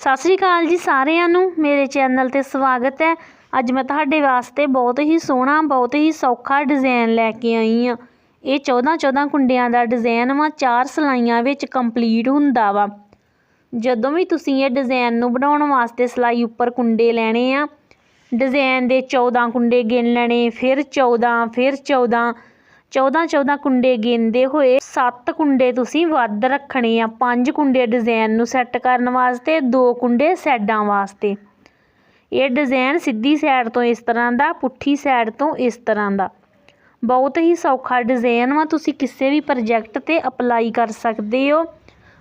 ਸਤਿ ਸ੍ਰੀ ਅਕਾਲ ਜੀ ਸਾਰਿਆਂ ਨੂੰ। ਮੇਰੇ ਚੈਨਲ ਤੇ ਸਵਾਗਤ ਹੈ। ਅੱਜ ਮੈਂ ਤੁਹਾਡੇ ਵਾਸਤੇ ਬਹੁਤ ਹੀ ਸੋਹਣਾ, ਬਹੁਤ ਹੀ ਸੌਖਾ ਡਿਜ਼ਾਈਨ ਲੈ ਕੇ ਆਈ ਆ ਇਹ 14 14 ਕੁੰਡਿਆਂ ਦਾ ਡਿਜ਼ਾਈਨ ਵਾ, ਚਾਰ ਸਲਾਈਆਂ ਵਿੱਚ ਕੰਪਲੀਟ ਹੁੰਦਾ ਵਾ। ਜਦੋਂ ਵੀ ਤੁਸੀਂ ਇਹ ਡਿਜ਼ਾਈਨ ਨੂੰ ਬਣਾਉਣ ਵਾਸਤੇ ਸਲਾਈ ਉੱਪਰ ਕੁੰਡੇ ਲੈਣੇ ਆ ਡਿਜ਼ਾਈਨ ਦੇ 14 ਕੁੰਡੇ ਗਿਣ ਲੈਣੇ, ਫਿਰ 14 ਫਿਰ 14 14 14 ਕੁੰਡੇ ਗੇਂਦੇ ਹੋਏ 7 ਕੁੰਡੇ ਤੁਸੀਂ ਵੱਧ ਰੱਖਣੇ ਆ। 5 ਕੁੰਡੇ ਡਿਜ਼ਾਈਨ ਨੂੰ ਸੈੱਟ ਕਰਨ ਵਾਸਤੇ 2 ਕੁੰਡੇ ਸਾਈਡਾਂ ਵਾਸਤੇ। ਇਹ ਡਿਜ਼ਾਈਨ ਸਿੱਧੀ ਸਾਈਡ ਤੋਂ ਇਸ ਤਰ੍ਹਾਂ ਦਾ, ਪੁੱਠੀ ਸਾਈਡ ਤੋਂ ਇਸ ਤਰ੍ਹਾਂ ਦਾ। ਬਹੁਤ ਹੀ ਸੌਖਾ ਡਿਜ਼ਾਈਨ ਵਾ, ਤੁਸੀਂ ਕਿਸੇ ਵੀ ਪ੍ਰੋਜੈਕਟ ਤੇ ਅਪਲਾਈ ਕਰ ਸਕਦੇ ਹੋ।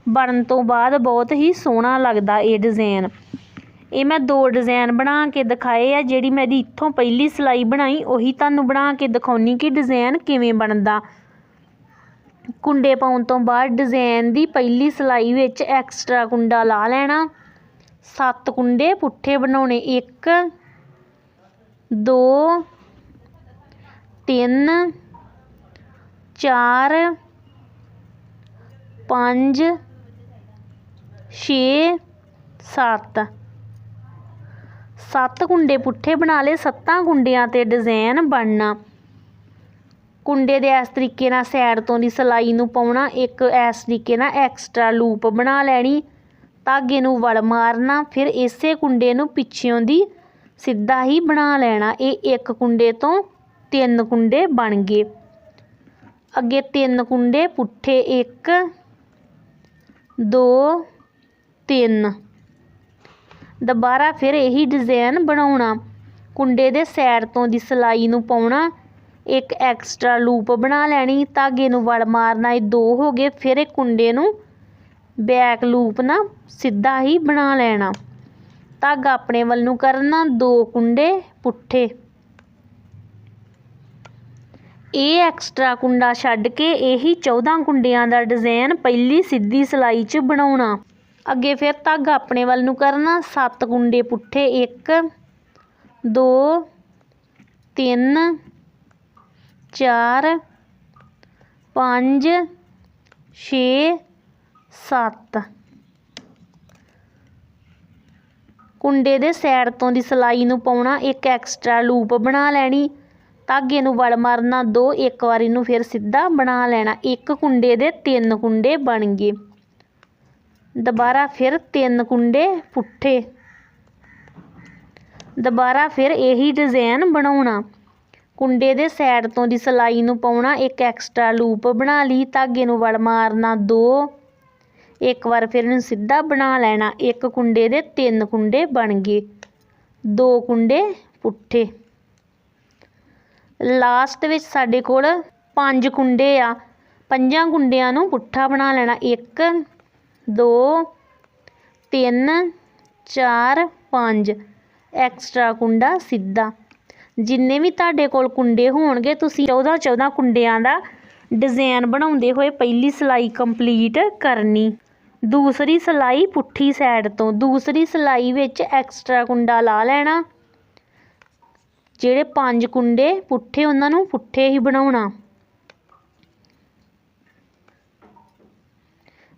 ਬਣਨ ਤੋਂ ਬਾਅਦ ਬਹੁਤ ਹੀ ਸੋਹਣਾ ਲੱਗਦਾ ਇਹ ਡਿਜ਼ਾਈਨ ਇਹ ਮੈਂ ਦੋ ਡਿਜ਼ਾਈਨ ਬਣਾ ਕੇ ਦਿਖਾਏ ਆ, ਜਿਹੜੀ ਮੈਂ ਦੀ ਇੱਥੋਂ ਪਹਿਲੀ ਸਿਲਾਈ ਬਣਾਈ, ਉਹੀ ਤੁਹਾਨੂੰ ਬਣਾ ਕੇ ਦਿਖਾਉਣੀ ਕਿ ਡਿਜ਼ਾਈਨ ਕਿਵੇਂ ਬਣਦਾ। ਕੁੰਡੇ ਪਾਉਣ ਤੋਂ ਬਾਅਦ ਡਿਜ਼ਾਈਨ ਦੀ ਪਹਿਲੀ ਸਿਲਾਈ ਵਿੱਚ ਐਕਸਟਰਾ ਕੁੰਡਾ ਲਾ ਲੈਣਾ। ਸੱਤ ਕੁੰਡੇ ਪੁੱਠੇ ਬਣਾਉਣੇ 1 2 3 4 5 6 7 ਸੱਤ ਕੁੰਡੇ ਪੁੱਠੇ ਬਣਾ ਲਏ, ਸੱਤਾਂ ਕੁੰਡਿਆਂ ਤੇ ਡਿਜ਼ਾਈਨ ਬਣਨਾ। ਕੁੰਡੇ ਦੇ ਇਸ ਤਰੀਕੇ ਨਾਲ ਸਾਈਡ ਤੋਂ ਦੀ ਸਿਲਾਈ ਨੂੰ ਪਾਉਣਾ, ਇੱਕ ਇਸ ਤਰੀਕੇ ਨਾਲ ਐਕਸਟਰਾ ਲੂਪ ਬਣਾ ਲੈਣੀ, ਧਾਗੇ ਨੂੰ ਵਲ ਮਾਰਨਾ, ਫਿਰ ਇਸੇ ਕੁੰਡੇ ਨੂੰ ਪਿੱਛਿਓਂ ਦੀ ਸਿੱਧਾ ਹੀ ਬਣਾ ਲੈਣਾ। ਇਹ ਇੱਕ ਕੁੰਡੇ ਤੋਂ ਤਿੰਨ ਕੁੰਡੇ ਬਣ ਗਏ। ਅੱਗੇ ਤਿੰਨ ਕੁੰਡੇ ਪੁੱਠੇ 1 2 3 ਦੁਬਾਰਾ ਫਿਰ ਇਹੀ ਡਿਜ਼ਾਈਨ ਬਣਾਉਣਾ। ਕੁੰਡੇ ਦੇ ਸਾਈਡ ਤੋਂ ਦੀ ਸਿਲਾਈ ਨੂੰ ਪਾਉਣਾ, ਇੱਕ ਐਕਸਟਰਾ ਲੂਪ ਬਣਾ ਲੈਣੀ, ਧਾਗੇ ਨੂੰ ਵਲ ਮਾਰਨਾ, ਇਹ ਦੋ ਹੋ ਗਏ, ਫਿਰ ਇਹ ਕੁੰਡੇ ਨੂੰ ਬੈਕ ਲੂਪ ਨਾ ਸਿੱਧਾ ਹੀ ਬਣਾ ਲੈਣਾ। ਧਾਗਾ ਆਪਣੇ ਵੱਲ ਨੂੰ ਕਰਨਾ, ਦੋ ਕੁੰਡੇ ਪੁੱਠੇ। ਇਹ ਐਕਸਟਰਾ ਕੁੰਡਾ ਛੱਡ ਕੇ ਇਹੀ 14 ਕੁੰਡਿਆਂ ਦਾ ਡਿਜ਼ਾਈਨ ਪਹਿਲੀ ਸਿੱਧੀ ਸਿਲਾਈ 'ਚ ਬਣਾਉਣਾ। ਅੱਗੇ ਫਿਰ ਧਾਗਾ ਆਪਣੇ ਵੱਲ ਨੂੰ ਕਰਨਾ। ਸੱਤ ਕੁੰਡੇ ਪੁੱਠੇ 1 2 3 4 5 6 7 ਕੁੰਡੇ ਦੇ ਸਾਈਡ ਤੋਂ ਦੀ ਸਿਲਾਈ ਨੂੰ ਪਾਉਣਾ, ਇੱਕ ਐਕਸਟਰਾ ਲੂਪ ਬਣਾ ਲੈਣੀ। ਧਾਗੇ ਨੂੰ ਵਲ ਮਾਰਨਾ ਦੋ, ਇੱਕ ਵਾਰੀ ਨੂੰ ਫਿਰ ਸਿੱਧਾ ਬਣਾ ਲੈਣਾ। ਇੱਕ ਕੁੰਡੇ ਦੇ ਤਿੰਨ ਕੁੰਡੇ ਬਣ ਗਏ। ਦੁਬਾਰਾ ਫਿਰ ਤਿੰਨ ਕੁੰਡੇ ਪੁੱਠੇ। ਦੁਬਾਰਾ ਫਿਰ ਇਹੀ ਡਿਜ਼ਾਈਨ ਬਣਾਉਣਾ। ਕੁੰਡੇ ਦੇ ਸਾਈਡ ਤੋਂ ਦੀ ਸਿਲਾਈ ਨੂੰ ਪਾਉਣਾ, ਇੱਕ ਐਕਸਟਰਾ ਲੂਪ ਬਣਾ ਲਈ, ਧਾਗੇ ਨੂੰ ਵੜ ਮਾਰਨਾ ਦੋ। ਇੱਕ ਵਾਰ ਫਿਰ ਇਹਨੂੰ ਸਿੱਧਾ ਬਣਾ ਲੈਣਾ, ਇੱਕ ਕੁੰਡੇ ਦੇ ਤਿੰਨ ਕੁੰਡੇ ਬਣ ਗਏ, ਦੋ ਕੁੰਡੇ ਪੁੱਠੇ। ਲਾਸਟ ਵਿੱਚ ਸਾਡੇ ਕੋਲ ਪੰਜ ਕੁੰਡੇ ਆ, ਪੰਜਾਂ ਕੁੰਡਿਆਂ ਨੂੰ ਪੁੱਠਾ ਬਣਾ ਲੈਣਾ, ਇੱਕ ਦੋ, ਤਿੰਨ, ਚਾਰ, ਪੰਜ। ਐਕਸਟਰਾ ਕੁੰਡਾ ਸਿੱਧਾ। ਜਿੰਨੇ ਵੀ ਤੁਹਾਡੇ ਕੋਲ ਕੁੰਡੇ ਹੋਣਗੇ, ਤੁਸੀਂ 14 14 ਕੁੰਡਿਆਂ ਦਾ ਡਿਜ਼ਾਈਨ ਬਣਾਉਂਦੇ ਹੋਏ ਪਹਿਲੀ ਸਿਲਾਈ ਕੰਪਲੀਟ ਕਰਨੀ। ਦੂਸਰੀ ਸਿਲਾਈ ਪੁੱਠੀ ਸਾਈਡ ਤੋਂ। ਦੂਸਰੀ ਸਿਲਾਈ ਵਿੱਚ ਐਕਸਟਰਾ ਕੁੰਡਾ ਲਾ ਲੈਣਾ। ਜਿਹੜੇ ਪੰਜ ਕੁੰਡੇ ਪੁੱਠੇ, ਉਹਨਾਂ ਨੂੰ ਪੁੱਠੇ ਹੀ ਬਣਾਉਣਾ।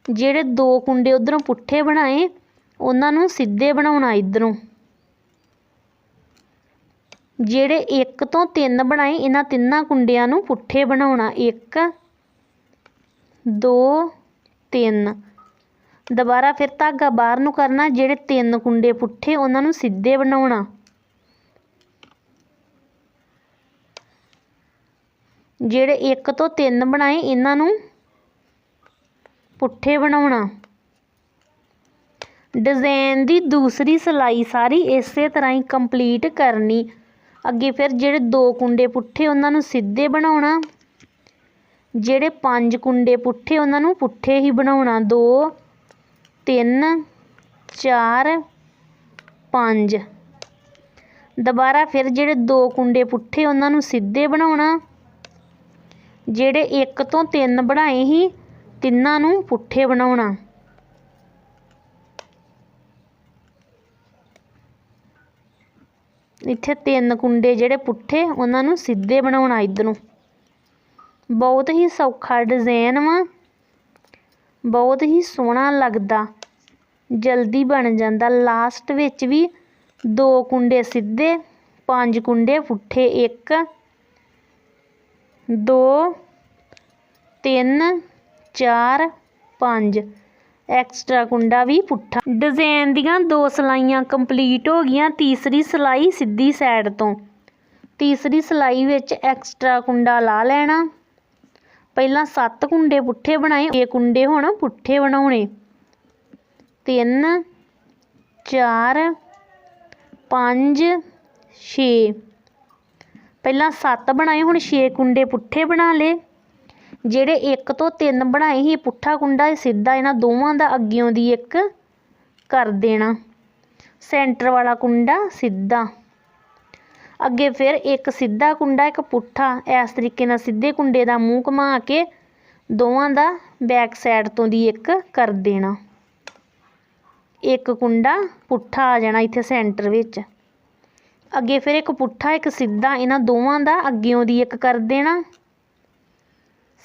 ਜਿਹੜੇ ਦੋ ਕੁੰਡੇ ਉਧਰੋਂ ਪੁੱਠੇ ਬਣਾਏ, ਉਹਨਾਂ ਨੂੰ ਸਿੱਧੇ ਬਣਾਉਣਾ ਇਧਰੋਂ। ਜਿਹੜੇ 1 ਤੋਂ 3 ਬਣਾਏ, ਇਹਨਾਂ ਤਿੰਨਾਂ ਕੁੰਡਿਆਂ ਨੂੰ ਪੁੱਠੇ ਬਣਾਉਣਾ। 1 2 3 ਦੁਬਾਰਾ ਫਿਰ ਧਾਗਾ ਬਾਹਰ ਨੂੰ ਕਰਨਾ, ਜਿਹੜੇ ਤਿੰਨ ਕੁੰਡੇ ਪੁੱਠੇ, ਉਹਨਾਂ ਨੂੰ ਸਿੱਧੇ ਬਣਾਉਣਾ। ਜਿਹੜੇ 1 ਤੋਂ 3 ਬਣਾਏ, ਇਹਨਾਂ ਨੂੰ ਪੁੱਠੇ ਬਣਾਉਣਾ। ਡਿਜ਼ਾਈਨ ਦੀ ਦੂਸਰੀ ਸਿਲਾਈ ਸਾਰੀ ਇਸੇ ਤਰ੍ਹਾਂ ਹੀ ਕੰਪਲੀਟ ਕਰਨੀ। ਅੱਗੇ ਫਿਰ ਜਿਹੜੇ ਦੋ ਕੁੰਡੇ ਪੁੱਠੇ ਉਹਨਾਂ ਨੂੰ ਸਿੱਧੇ ਬਣਾਉਣਾ। ਜਿਹੜੇ ਪੰਜ ਕੁੰਡੇ ਪੁੱਠੇ ਉਹਨਾਂ ਨੂੰ ਪੁੱਠੇ ਹੀ ਬਣਾਉਣਾ। 2 3 4 5 ਦੁਬਾਰਾ ਫਿਰ ਜਿਹੜੇ ਦੋ ਕੁੰਡੇ ਪੁੱਠੇ ਉਹਨਾਂ ਨੂੰ ਸਿੱਧੇ ਬਣਾਉਣਾ। ਜਿਹੜੇ 1 ਤੋਂ 3 ਬਣਾਏ ਸੀ ਤਿੰਨਾਂ ਨੂੰ ਪੁੱਠੇ ਬਣਾਉਣਾ। ਇੱਥੇ ਤਿੰਨ ਕੁੰਡੇ ਜਿਹੜੇ ਪੁੱਠੇ, ਉਹਨਾਂ ਨੂੰ ਸਿੱਧੇ ਬਣਾਉਣਾ ਇੱਧਰੋਂ। ਬਹੁਤ ਹੀ ਸੌਖਾ ਡਿਜ਼ਾਈਨ ਵਾ। ਬਹੁਤ ਹੀ ਸੋਹਣਾ ਲੱਗਦਾ। ਜਲਦੀ ਬਣ ਜਾਂਦਾ। ਲਾਸਟ ਵਿੱਚ ਵੀ ਦੋ ਕੁੰਡੇ ਸਿੱਧੇ, ਪੰਜ ਕੁੰਡੇ ਪੁੱਠੇ, ਇੱਕ, ਦੋ, ਤਿੰਨ ਚਾਰ, ਪੰਜ। ਐਕਸਟਰਾ ਕੁੰਡਾ ਵੀ ਪੁੱਠਾ। ਡਿਜ਼ਾਈਨ ਦੀਆਂ ਦੋ ਸਲਾਈਆਂ ਕੰਪਲੀਟ ਹੋ ਗਈਆਂ, ਤੀਸਰੀ ਸਲਾਈ ਸਿੱਧੀ ਸਾਈਡ ਤੋਂ। ਤੀਸਰੀ ਸਲਾਈ ਵਿੱਚ ਐਕਸਟਰਾ ਕੁੰਡਾ ਲਾ ਲੈਣਾ। ਪਹਿਲਾਂ 7 ਕੁੰਡੇ ਪੁੱਠੇ ਬਣਾਏ ਇਹ ਕੁੰਡੇ ਹੁਣ ਪੁੱਠੇ ਬਣਾਉਣੇ। 3 4 5 6 ਪਹਿਲਾਂ 7 ਬਣਾਏ, ਹੁਣ 6 ਕੁੰਡੇ ਪੁੱਠੇ ਬਣਾ ਲਏ। ਜਿਹੜੇ ਇੱਕ ਤੋਂ ਤਿੰਨ ਬਣਾਏ ਸੀ, ਪੁੱਠਾ, ਕੁੰਡਾ ਇਹ ਸਿੱਧਾ, ਇਹਨਾਂ ਦੋਵਾਂ ਦਾ ਅੱਗਿਓਂ ਦੀ ਇੱਕ ਕਰ ਦੇਣਾ। ਸੈਂਟਰ ਵਾਲਾ ਕੁੰਡਾ ਸਿੱਧਾ। ਅੱਗੇ ਫਿਰ ਇੱਕ ਸਿੱਧਾ ਕੁੰਡਾ, ਇੱਕ ਪੁੱਠਾ। ਇਸ ਤਰੀਕੇ ਨਾਲ ਸਿੱਧੇ ਕੁੰਡੇ ਦਾ ਮੂੰਹ ਘੁਮਾ ਕੇ ਦੋਵਾਂ ਦਾ ਬੈਕ ਸਾਈਡ ਤੋਂ ਦੀ ਇੱਕ ਕਰ ਦੇਣਾ। ਇੱਕ ਕੁੰਡਾ ਪੁੱਠਾ ਆ ਜਾਣਾ ਇੱਥੇ ਸੈਂਟਰ ਵਿੱਚ। ਅੱਗੇ ਫਿਰ ਇੱਕ ਪੁੱਠਾ, ਇੱਕ ਸਿੱਧਾ, ਇਹਨਾਂ ਦੋਵਾਂ ਦਾ ਅੱਗਿਓਂ ਦੀ ਇੱਕ ਕਰ ਦੇਣਾ।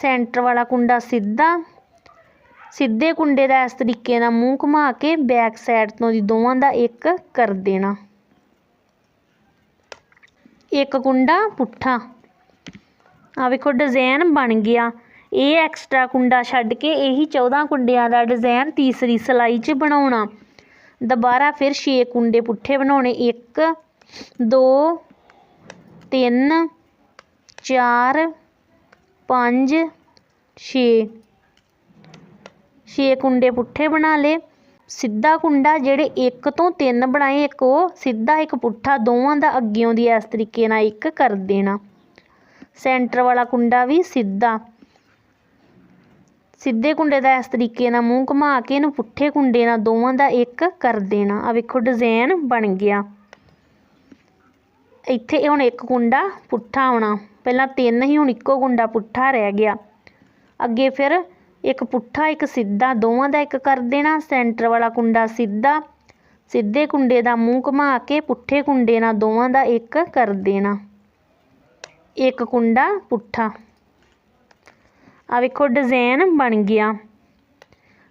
ਸੈਂਟਰ ਵਾਲਾ ਕੁੰਡਾ ਸਿੱਧਾ, ਸਿੱਧੇ ਕੁੰਡੇ ਦਾ ਇਸ ਤਰੀਕੇ ਨਾਲ ਮੂੰਹ ਘੁਮਾ ਕੇ ਬੈਕ ਸਾਈਡ ਤੋਂ ਦੀ ਦੋਵਾਂ ਦਾ ਇੱਕ ਕਰ ਦੇਣਾ। ਇੱਕ ਕੁੰਡਾ ਪੁੱਠਾ। ਆ ਵੇਖੋ ਡਿਜ਼ਾਈਨ ਬਣ ਗਿਆ। ਇਹ ਐਕਸਟਰਾ ਕੁੰਡਾ ਛੱਡ ਕੇ ਇਹੀ 14 ਕੁੰਡਿਆਂ ਦਾ ਡਿਜ਼ਾਈਨ ਤੀਸਰੀ ਸਲਾਈ 'ਚ ਬਣਾਉਣਾ। ਦੁਬਾਰਾ ਫਿਰ 6 ਕੁੰਡੇ ਪੁੱਠੇ ਬਣਾਉਣੇ। 1 2 3 4 5 6 6 ਕੁੰਡੇ ਪੁੱਠੇ ਬਣਾ ਲਏ। ਸਿੱਧਾ ਕੁੰਡਾ ਜਿਹੜੇ ਇੱਕ ਤੋਂ ਤਿੰਨ ਬਣਾਏ, ਇੱਕ ਉਹ ਸਿੱਧਾ ਇੱਕ ਪੁੱਠਾ, ਦੋਵਾਂ ਦਾ ਅੱਗਿਓਂ ਦੀ ਇਸ ਤਰੀਕੇ ਨਾਲ ਇੱਕ ਕਰ ਦੇਣਾ। ਸੈਂਟਰ ਵਾਲਾ ਕੁੰਡਾ ਵੀ ਸਿੱਧਾ। ਸਿੱਧੇ ਕੁੰਡੇ ਦਾ ਇਸ ਤਰੀਕੇ ਨਾਲ ਮੂੰਹ ਘੁਮਾ ਕੇ ਇਹਨੂੰ ਪੁੱਠੇ ਕੁੰਡੇ ਨਾਲ ਦੋਵਾਂ ਦਾ ਇੱਕ ਕਰ ਦੇਣਾ। ਆ ਵੇਖੋ ਡਿਜ਼ਾਈਨ ਬਣ ਗਿਆ। ਇੱਥੇ ਹੁਣ ਇੱਕ ਕੁੰਡਾ ਪੁੱਠਾ ਆਉਣਾ। ਪਹਿਲਾਂ ਤਿੰਨ ਹੀ ਹੁਣ ਇੱਕੋ ਕੁੰਡਾ ਪੁੱਠਾ ਰਹਿ ਗਿਆ। ਅੱਗੇ ਫਿਰ ਇੱਕ ਪੁੱਠਾ, ਇੱਕ ਸਿੱਧਾ, ਦੋਵਾਂ ਦਾ ਇੱਕ ਕਰ ਦੇਣਾ, ਸੈਂਟਰ ਵਾਲਾ ਕੁੰਡਾ ਸਿੱਧਾ, ਸਿੱਧੇ ਕੁੰਡੇ ਦਾ ਮੂੰਹ ਘੁਮਾ ਕੇ ਪੁੱਠੇ ਕੁੰਡੇ ਨਾਲ ਦੋਵਾਂ ਦਾ ਇੱਕ ਕਰ ਦੇਣਾ। ਇੱਕ ਕੁੰਡਾ ਪੁੱਠਾ। ਆ ਵੇਖੋ ਡਿਜ਼ਾਈਨ ਬਣ ਗਿਆ।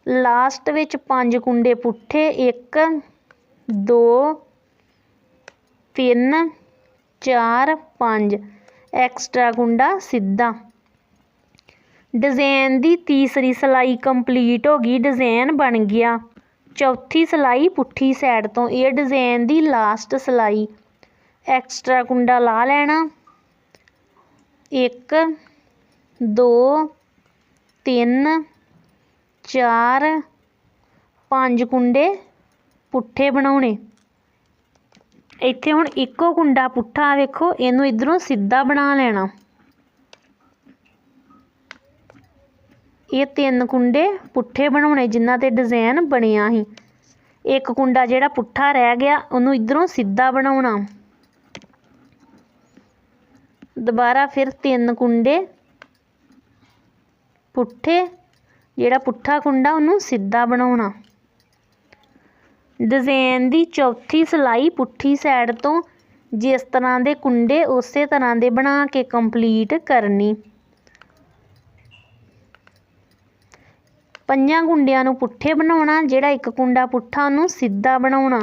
ਲਾਸਟ ਵਿੱਚ ਪੰਜ ਕੁੰਡੇ ਪੁੱਠੇ 1 2 3 4 5 ਐਕਸਟਰਾ ਕੁੰਡਾ ਸਿੱਧਾ। ਡਿਜ਼ਾਈਨ ਦੀ ਤੀਸਰੀ ਸਲਾਈ ਕੰਪਲੀਟ ਹੋ ਗਈ ਡਿਜ਼ਾਈਨ ਬਣ ਗਿਆ। ਚੌਥੀ ਸਲਾਈ ਪੁੱਠੀ ਸਾਈਡ ਤੋਂ, ਇਹ ਡਿਜ਼ਾਈਨ ਦੀ ਲਾਸਟ ਸਲਾਈ। ਐਕਸਟਰਾ ਕੁੰਡਾ ਲਾ ਲੈਣਾ। 1 2 3 4 5 ਕੁੰਡੇ ਪੁੱਠੇ ਬਣਾਉਣੇ। ਇੱਥੇ ਹੁਣ ਇੱਕੋ ਕੁੰਡਾ ਪੁੱਠਾ ਵੇਖੋ, ਇਹਨੂੰ ਇਧਰੋਂ ਸਿੱਧਾ ਬਣਾ ਲੈਣਾ। ਇਹ ਤਿੰਨ ਕੁੰਡੇ ਪੁੱਠੇ ਬਣਾਉਣੇ, ਜਿਨ੍ਹਾਂ ਤੇ ਡਿਜ਼ਾਈਨ ਬਣਿਆ ਸੀ। ਇੱਕ ਕੁੰਡਾ ਜਿਹੜਾ ਪੁੱਠਾ ਰਹਿ ਗਿਆ, ਉਹਨੂੰ ਇਧਰੋਂ ਸਿੱਧਾ ਬਣਾਉਣਾ। ਦੁਬਾਰਾ ਫਿਰ ਤਿੰਨ ਕੁੰਡੇ ਪੁੱਠੇ, ਜਿਹੜਾ ਪੁੱਠਾ ਕੁੰਡਾ, ਉਹਨੂੰ ਸਿੱਧਾ ਬਣਾਉਣਾ। ਡਿਜ਼ਾਈਨ ਦੀ ਚੌਥੀ ਸਲਾਈ ਪੁੱਠੀ ਸਾਈਡ ਤੋਂ ਜਿਸ ਤਰ੍ਹਾਂ ਦੇ ਕੁੰਡੇ ਉਸੇ ਤਰ੍ਹਾਂ ਦੇ ਬਣਾ ਕੇ ਕੰਪਲੀਟ ਕਰਨੀ। ਪੰਜਾਂ ਕੁੰਡਿਆਂ ਨੂੰ ਪੁੱਠੇ ਬਣਾਉਣਾ, ਜਿਹੜਾ ਇੱਕ ਕੁੰਡਾ ਪੁੱਠਾ ਉਹਨੂੰ ਸਿੱਧਾ ਬਣਾਉਣਾ।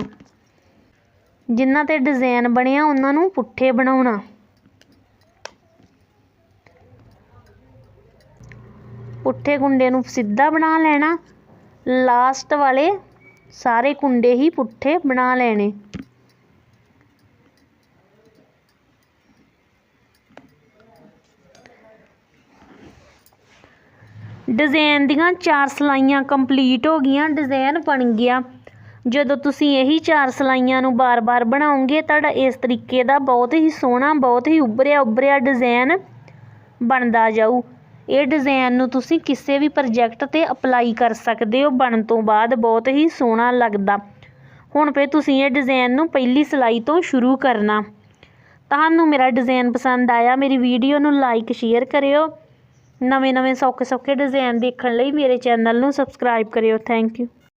ਜਿਨ੍ਹਾਂ ਤੇ ਡਿਜ਼ਾਈਨ ਬਣਿਆ, ਉਹਨਾਂ ਨੂੰ ਪੁੱਠੇ ਬਣਾਉਣਾ। ਪੁੱਠੇ ਕੁੰਡੇ ਨੂੰ ਸਿੱਧਾ ਬਣਾ ਲੈਣਾ। ਲਾਸਟ ਵਾਲੇ ਸਾਰੇ ਕੁੰਡੇ ਹੀ ਪੁੱਠੇ ਬਣਾ ਲੈਣੇ। ਡਿਜ਼ਾਈਨ ਦੀਆਂ ਚਾਰ ਸਲਾਈਆਂ ਕੰਪਲੀਟ ਹੋ ਗਈਆਂ, ਡਿਜ਼ਾਈਨ ਬਣ ਗਿਆ। ਜਦੋਂ ਤੁਸੀਂ ਇਹੀ ਚਾਰ ਸਲਾਈਆਂ ਨੂੰ ਬਾਰ-ਬਾਰ ਬਣਾਉਂਗੇ ਤੁਹਾਡਾ ਇਸ ਤਰੀਕੇ ਦਾ ਬਹੁਤ ਹੀ ਸੋਹਣਾ, ਬਹੁਤ ਹੀ ਉੱਭਰਿਆ ਉੱਭਰਿਆ ਡਿਜ਼ਾਈਨ ਬਣਦਾ ਜਾਊ। ਇਹ ਡਿਜ਼ਾਈਨ ਨੂੰ ਤੁਸੀਂ ਕਿਸੇ ਵੀ ਪ੍ਰੋਜੈਕਟ ਤੇ ਅਪਲਾਈ ਕਰ ਸਕਦੇ ਹੋ, ਬਣਨ ਤੋਂ ਬਾਅਦ ਬਹੁਤ ਹੀ ਸੋਹਣਾ ਲੱਗਦਾ। ਹੁਣ ਫਿਰ ਤੁਸੀਂ ਇਹ ਡਿਜ਼ਾਈਨ ਨੂੰ ਪਹਿਲੀ ਸਿਲਾਈ ਤੋਂ ਸ਼ੁਰੂ ਕਰਨਾ। ਤੁਹਾਨੂੰ ਮੇਰਾ ਡਿਜ਼ਾਈਨ ਪਸੰਦ ਆਇਆ, ਮੇਰੀ ਵੀਡੀਓ ਨੂੰ ਲਾਈਕ ਸ਼ੇਅਰ ਕਰਿਓ। ਨਵੇਂ ਨਵੇਂ ਸੌਖੇ ਸੌਖੇ ਡਿਜ਼ਾਈਨ ਦੇਖਣ ਲਈ ਮੇਰੇ ਚੈਨਲ ਨੂੰ ਸਬਸਕ੍ਰਾਈਬ ਕਰਿਓ। Thank you